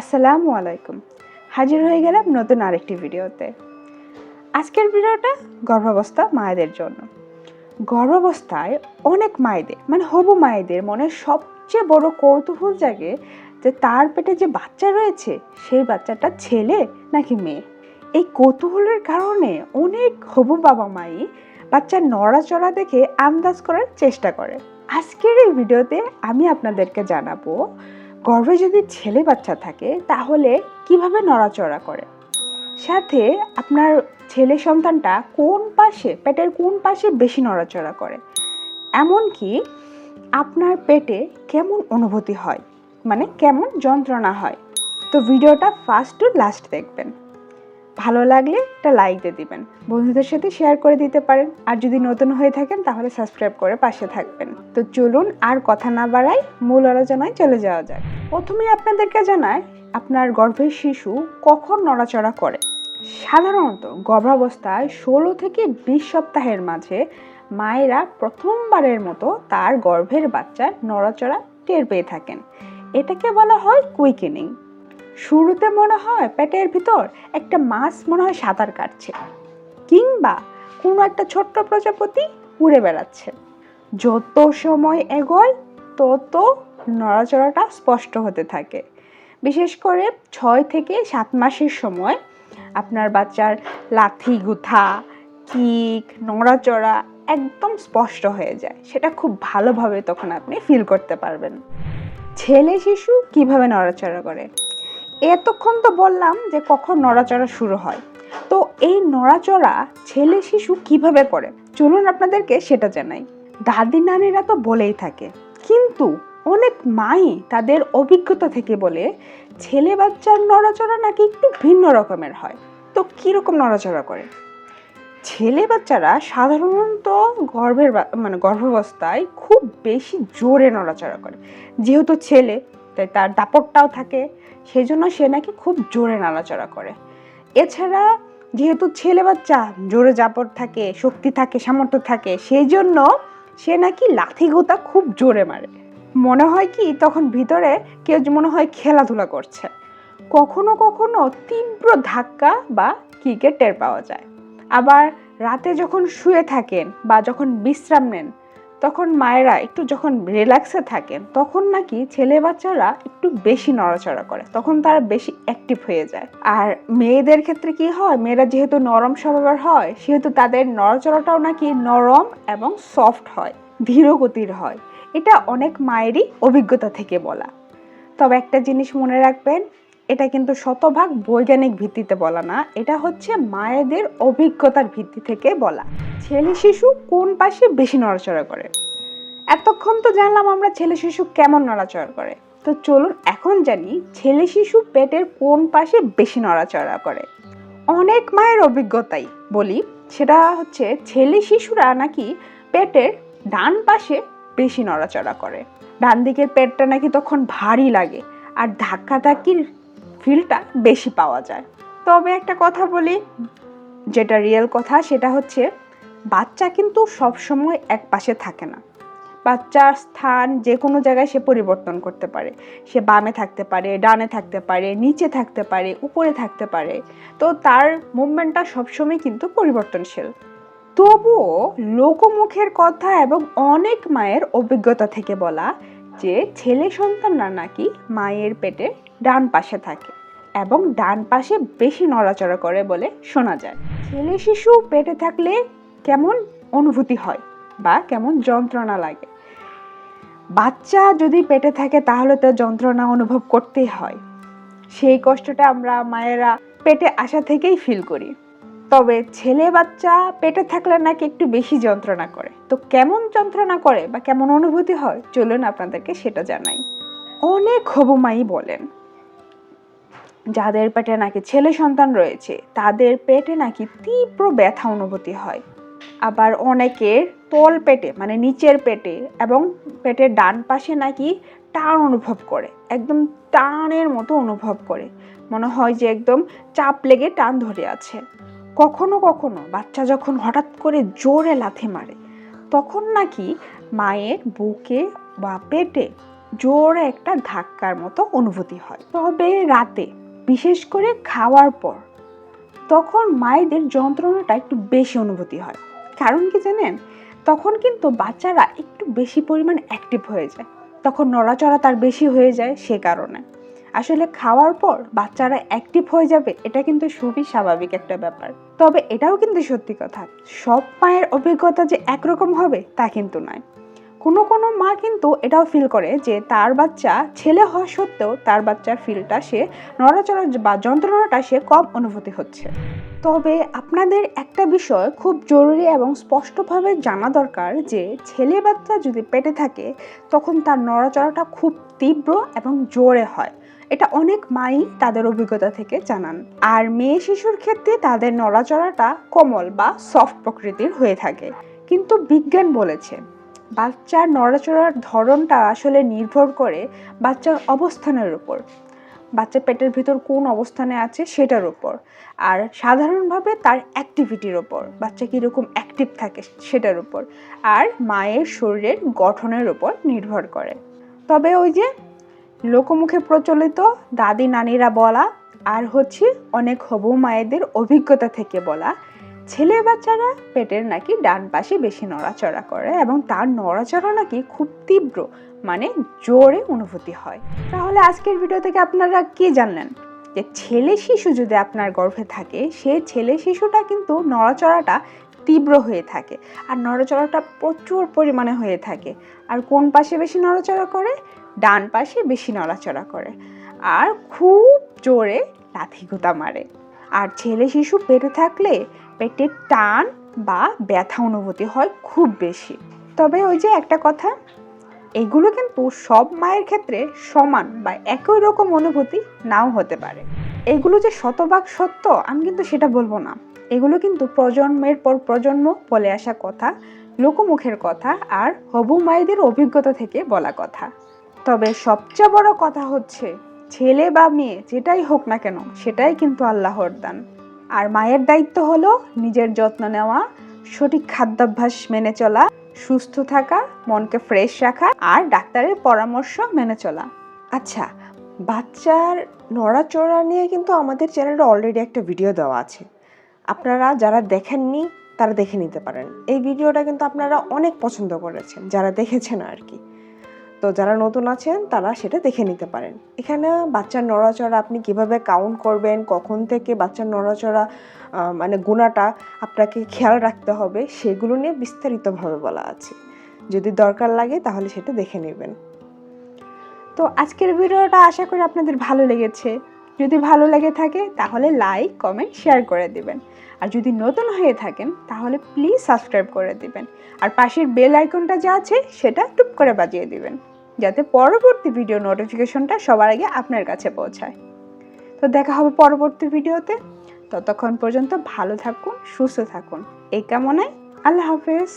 আসসালামু আলাইকুম। হাজির হয়ে গেলাম নতুন আরেকটি ভিডিওতে। আজকের ভিডিওটা গর্ভাবস্থা মায়েদের জন্য। গর্ভাবস্থায় অনেক মায়েদের মানে হবু মায়েদের মনে সবচেয়ে বড় কৌতূহল জাগে যে তার পেটে যে বাচ্চা রয়েছে, সেই বাচ্চাটা ছেলে নাকি মেয়ে? এই কৌতূহলের কারণে অনেক হবু বাবা মাই বাচ্চার নড়াচড়া দেখে আন্দাজ করার চেষ্টা করে। আজকের এই ভিডিওতে আমি আপনাদেরকে জানাব গর্ভে যদি ছেলে বাচ্চা থাকে, তাহলে কীভাবে নড়াচড়া করে? সাথে আপনার ছেলে সন্তানটা কোন পাশে, পেটের কোন পাশে বেশি নড়াচড়া করে? এমনকি আপনার পেটে কেমন অনুভূতি হয়? মানে কেমন যন্ত্রণা হয়? তো ভিডিওটা ফার্স্ট টু লাস্ট দেখবেন। ভালো লাগলে একটা লাইক দিয়ে দিবেন। বন্ধুদের সাথে শেয়ার করে দিতে পারেন। আর যদি নতুন হয়ে থাকেন, তাহলে সাবস্ক্রাইব করে পাশে থাকবেন। তো চলুন আর কথা না বাড়াই, মূল আলোচনায় চলে যাওয়া যাক। প্রথমে আপনাদেরকে জানায় আপনার গর্ভের শিশু কখন নড়াচড়া করে? সাধারণত গর্ভাবস্থায় ষোলো থেকে বিশ সপ্তাহের মাঝে মায়েরা প্রথমবারের মতো তার গর্ভের বাচ্চার নড়াচড়া টের পেয়ে থাকেন। এটাকে বলা হয় কুইকেনিং শুরুতে মনে হয় পেটের ভিতর একটা মাছ মনে হয় সাঁতার কাটছে, কিংবা কোনো একটা ছোট্ট প্রজাপতি উড়ে বেড়াচ্ছে। যত সময় এগোয়, তত নড়াচড়াটা স্পষ্ট হতে থাকে। বিশেষ করে ছয় থেকে সাত মাসের সময় আপনার বাচ্চার লাথি গুথা, কিক, নড়াচড়া একদম স্পষ্ট হয়ে যায়। সেটা খুব ভালোভাবে তখন আপনি ফিল করতে পারবেন। ছেলে শিশু কীভাবে নড়াচড়া করে? এতক্ষণ তো বললাম যে কখন নড়াচড়া শুরু হয়। তো এই নড়াচড়া ছেলে শিশু কীভাবে করে? চলুন আপনাদেরকে সেটা জানাই। দাদি নানিরা তো বলেই থাকে, কিন্তু অনেক মাই তাদের অভিজ্ঞতা থেকে বলে ছেলে বাচ্চার নড়াচড়া নাকি একটু ভিন্ন রকমের হয়। তো কীরকম নড়াচড়া করে? ছেলে বাচ্চারা সাধারণত গর্ভের মানে গর্ভাবস্থায় খুব বেশি জোরে নড়াচড়া করে। যেহেতু ছেলে তাই তার দাপটটাও থাকে। সেই জন্য সে নাকি খুব জোরে নাড়াচড়া করে। এছাড়া যেহেতু ছেলে বাচ্চা, জোরে জাপট থাকে, শক্তি থাকে, সামর্থ্য থাকে, সেই জন্য সে নাকি লাথি গোতা খুব জোরে মারে। মনে হয় কি, তখন ভিতরে কেউ মনে হয় খেলাধুলা করছে। কখনো কখনো তীব্র ধাক্কা বা কিকের টের পাওয়া যায়। আবার রাতে যখন শুয়ে থাকেন বা যখন বিশ্রাম নেন তখন মায়েরা একটু যখন রিল্যাক্সে থাকেন, তখন নাকি ছেলে বাচ্চারা একটু বেশি নড়াচড়া করে। তখন তারা বেশি অ্যাক্টিভ হয়ে যায়। আর মেয়েদের ক্ষেত্রে কি হয়? মেয়েরা যেহেতু নরম স্বভাবের হয়, সেহেতু তাদের নড়াচড়াটাও নাকি নরম এবং সফট হয়, ধীরগতির হয়। এটা অনেক মায়েরই অভিজ্ঞতা থেকে বলা। তবে একটা জিনিস মনে রাখবেন এটা কিন্তু শতভাগ বৈজ্ঞানিক ভিত্তিতে বলা না, এটা হচ্ছে মায়েদের অভিজ্ঞতার ভিত্তি থেকে বলা। ছেলে শিশু কোন পাশে বেশি নড়াচড়া করে? এতক্ষণ তো জানলাম আমরা ছেলে শিশু কেমন নড়াচড়া করে। তো চলুন এখন জানি ছেলে শিশু পেটের কোন পাশে বেশি নড়াচড়া করে। অনেক মায়ের অভিজ্ঞতাই বলি, সেটা হচ্ছে ছেলে শিশুরা নাকি পেটের ডান পাশে বেশি নড়াচড়া করে। ডান দিকের পেটটা নাকি তখন ভারী লাগে, আর ধাক্কাধাক্কির ফিলটা বেশি পাওয়া যায়। তবে একটা কথা বলি, যেটা রিয়েল কথা সেটা হচ্ছে, বাচ্চা কিন্তু সব সময় এক পাশে থাকে না। বাচ্চার স্থান যে কোনো জায়গায় সে পরিবর্তন করতে পারে। সে বামে থাকতে পারে, ডানে থাকতে পারে, নিচে থাকতে পারে, উপরে থাকতে পারে। তো তার মুভমেন্টটা সবসময় কিন্তু পরিবর্তনশীল। তবুও লোকমুখের কথা এবং অনেক মায়ের অভিজ্ঞতা থেকে বলা যে ছেলে সন্তানরা নাকি মায়ের পেটে ডান পাশে থাকে এবং ডান পাশে বেশি নড়াচড়া করে বলে শোনা যায়। ছেলে শিশু পেটে থাকলে কেমন অনুভূতি হয় বা কেমন যন্ত্রণা লাগে? বাচ্চা যদি পেটে থাকে তাহলে তো যন্ত্রণা অনুভব করতেই হয়। সেই কষ্টটা আমরা মায়েরা পেটে আসা থেকেই ফিল করি। তবে ছেলে বাচ্চা পেটে থাকলে নাকি একটু বেশি যন্ত্রণা করে। তো কেমন যন্ত্রণা করে বা কেমন অনুভূতি হয়, চলুন আপনাদেরকে সেটা জানাই। অনেক হবুমাই বলেন, যাদের পেটে নাকি ছেলে সন্তান রয়েছে, তাদের পেটে নাকি তীব্র ব্যথা অনুভূতি হয়। আবার অনেকের তল পেটে মানে নিচের পেটে এবং পেটের ডান পাশে নাকি টান অনুভব করে, একদম টানের মতো অনুভব করে। মনে হয় যে একদম চাপ লেগে টান ধরে আছে। কখনো কখনো বাচ্চা যখন হঠাৎ করে জোরে লাথি মারে, তখন নাকি মায়ের বুকে বা পেটে জোরে একটা ধাক্কার মতো অনুভূতি হয়। তবে রাতে, বিশেষ করে খাওয়ার পর, তখন মায়েদের যন্ত্রণাটা একটু বেশি অনুভূতি হয়। কারণ কি জানেন? তখন কিন্তু বাচ্চারা একটু বেশি পরিমাণ অ্যাক্টিভ হয়ে যায়। তখন নড়াচড়া তার বেশি হয়ে যায় সে কারণে। আসলে খাওয়ার পর বাচ্চারা অ্যাক্টিভ হয়ে যাবে, এটা কিন্তু খুবই স্বাভাবিক একটা ব্যাপার। তবে এটাও কিন্তু সত্যি কথা, সব মায়ের অভিজ্ঞতা যে একরকম হবে তা কিন্তু নয়। কোনো কোনো মা কিন্তু এটাও ফিল করে যে তার বাচ্চা ছেলে হওয়া সত্ত্বেও তার বাচ্চার ফিলটা সে নড়াচড়া বা যন্ত্রণাটা সে কম অনুভূতি হচ্ছে। তবে আপনাদের একটা বিষয় খুব জরুরি এবং স্পষ্টভাবে জানা দরকার যে ছেলে বাচ্চা যদি পেটে থাকে, তখন তার নড়াচড়াটা খুব তীব্র এবং জোরে হয়। এটা অনেক মাই তাদের অভিজ্ঞতা থেকে জানান। আর মেয়ে শিশুর ক্ষেত্রে তাদের নড়াচড়াটা কোমল বা সফট প্রকৃতির হয়ে থাকে। কিন্তু বিজ্ঞান বলেছে, বাচ্চার নড়াচড়ার ধরনটা আসলে নির্ভর করে বাচ্চার অবস্থানের উপর। বাচ্চা পেটের ভিতর কোন অবস্থানে আছে সেটার উপর। আর সাধারণভাবে তার অ্যাক্টিভিটির ওপর বাচ্চা কীরকম অ্যাক্টিভ থাকে সেটার উপর। আর মায়ের শরীরের গঠনের উপর নির্ভর করে। তবে ওই যে লোকমুখে প্রচলিত দাদি নানিরা বলা আর হচ্ছে অনেক হবু মায়েদের অভিজ্ঞতা থেকে বলা, ছেলে বাচ্চারা পেটের নাকি ডান পাশে বেশি নড়াচড়া করে এবং তার নড়াচড়া নাকি খুব তীব্র মানে জোরে অনুভূতি হয়। তাহলে আজকের ভিডিও থেকে আপনারা কি জানলেন? যে ছেলে শিশু যদি আপনার গর্ভে থাকে, সে ছেলে শিশুটা কিন্তু নড়াচড়াটা তীব্র হয়ে থাকে। আর নড়াচড়াটা প্রচুর পরিমাণে হয়ে থাকে। আর কোন পাশে বেশি নড়াচড়া করে? ডান পাশে বেশি নড়াচড়া করে। আর খুব জোরে লাথি গুতা মারে। আর ছেলে শিশু পেটে থাকলে পেটের টান বা ব্যথা অনুভূতি হয় খুব বেশি। তবে ওই যে একটা কথা, এগুলো কিন্তু সব মায়ের ক্ষেত্রে সমান বা একই রকম অনুভূতি নাও হতে পারে। এগুলো যে শতভাগ সত্য, আমি কিন্তু সেটা বলব না। এগুলো কিন্তু প্রজন্মের পর প্রজন্ম বলে আসা কথা, লোকমুখের কথা আর হবু মায়েদের অভিজ্ঞতা থেকে বলা কথা। তবে সবচেয়ে বড় কথা হচ্ছে, ছেলে বা মেয়ে যেটাই হোক না কেন, সেটাই কিন্তু আল্লাহর দান। আর মায়ের দায়িত্ব হলো নিজের যত্ন নেওয়া, সঠিক খাদ্যাভ্যাস মেনে চলা, সুস্থ থাকা, মনকে ফ্রেশ রাখা আর ডাক্তারের পরামর্শ মেনে চলা। আচ্ছা বাচ্চার নড়াচড়া নিয়ে কিন্তু আমাদের চ্যানেলে অলরেডি একটা ভিডিও দেওয়া আছে। আপনারা যারা দেখেননি, তারা দেখে নিতে পারেন। এই ভিডিওটা কিন্তু আপনারা অনেক পছন্দ করেছেন, যারা দেখেছেন আর কি তো যারা নতুন আছেন, তারা সেটা দেখে নিতে পারেন। এখানে বাচ্চার নড়াচড়া আপনি কীভাবে কাউন্ট করবেন, কখন থেকে বাচ্চার নড়াচড়া মানে গুণাটা আপনাকে খেয়াল রাখতে হবে, সেগুলো নিয়ে বিস্তারিতভাবে বলা আছে। যদি দরকার লাগে, তাহলে সেটা দেখে নেবেন। তো আজকের ভিডিওটা আশা করি আপনাদের ভালো লেগেছে। যদি ভালো লেগে থাকে, তাহলে লাইক কমেন্ট শেয়ার করে দিবেন। আর যদি নতুন হয়ে থাকেন, তাহলে প্লিজ সাবস্ক্রাইব করে দিবেন। আর পাশের বেল আইকনটা যা আছে, সেটা টুপ করে বাজিয়ে দিবেন, যাতে পরবর্তী ভিডিও নোটিফিকেশনটা সবার আগে আপনার কাছে পৌঁছায়। তো দেখা হবে পরবর্তী ভিডিওতে ততক্ষণ পর্যন্ত ভালো থাকুন, সুস্থ থাকুন। এই কামনায় আল্লাহ হাফেজ।